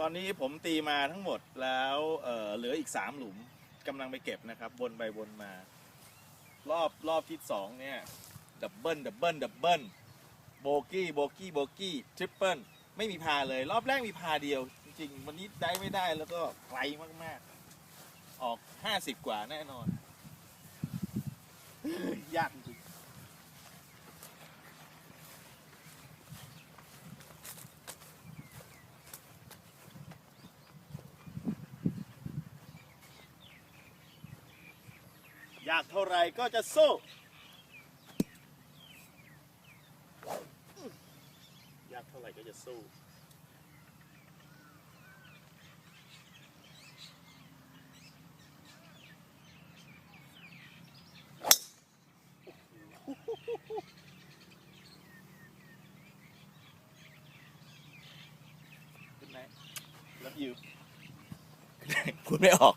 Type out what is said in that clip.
ตอนนี้ผมตีมาทั้งหมดแล้วเอ่อเหลืออีกสามหลุมกำลังไปเก็บนะครับวนไปวนมา รอบรอบที่สองเนี่ยดับเบิลดับเบิลดับเบิลโบกี้โบกี้โบกี้ทริปเปิลไม่มีพาเลย รอบแรกมีพาเดียว จริงๆ วันนี้ได้ไม่ได้แล้วก็ไกลมากๆ ออกห้าสิบกว่าแน่นอน ยากจริง ยากเท่าไหรก็จะสู้ยากเท่าไหร่ก็จะสู้ Good night. Love you. พูดไม่ออก